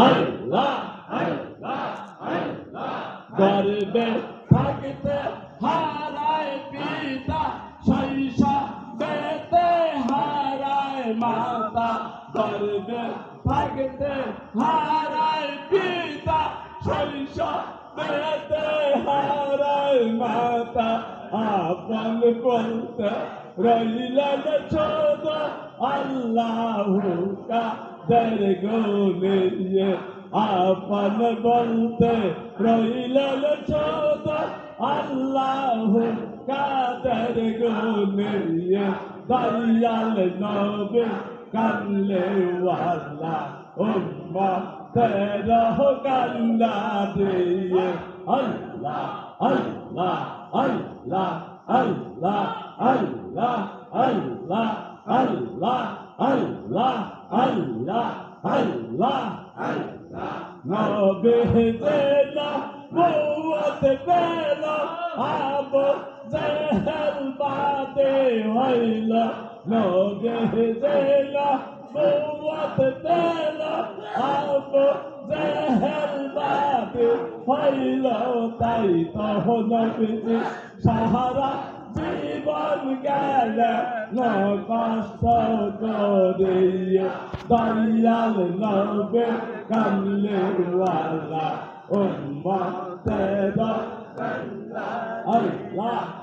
আল্লাহ আল্লাহ আল্লাহ গর্বে থাকতে হারায় শৈশবেতে হারায় মাতা গর্বে থাকতে হারায় পিতা শৈশবেতে হারায় মাতা আপন কলতা রইলেন চোদা আল্লাহ কা দরগো নিয়ে আপন বলতে রইলেন ছোট আল্লাহ কাদের গোলিয়ে দয়াল নবী কানলে ওয়ালা উম্মা তেরা কান্না দিয়ে আল্লাহ আল্লাহ আল্লাহ আল্লাহ আল্লাহ আল্লাহ আল্লাহ আল্লাহ আল্লাহ আল্লাহ আল্লাহ بهدينا قوة بينا أبو زهر بعدي ويلا لو بهدينا قوة بينا أبو زهر بعدي ويلا تايتا هنا بدي سهرة জীবন গেল নষ্ট করিয়ে দয়াল নবে কামলের ওয়ালা উম্মতে বা আল্লাহ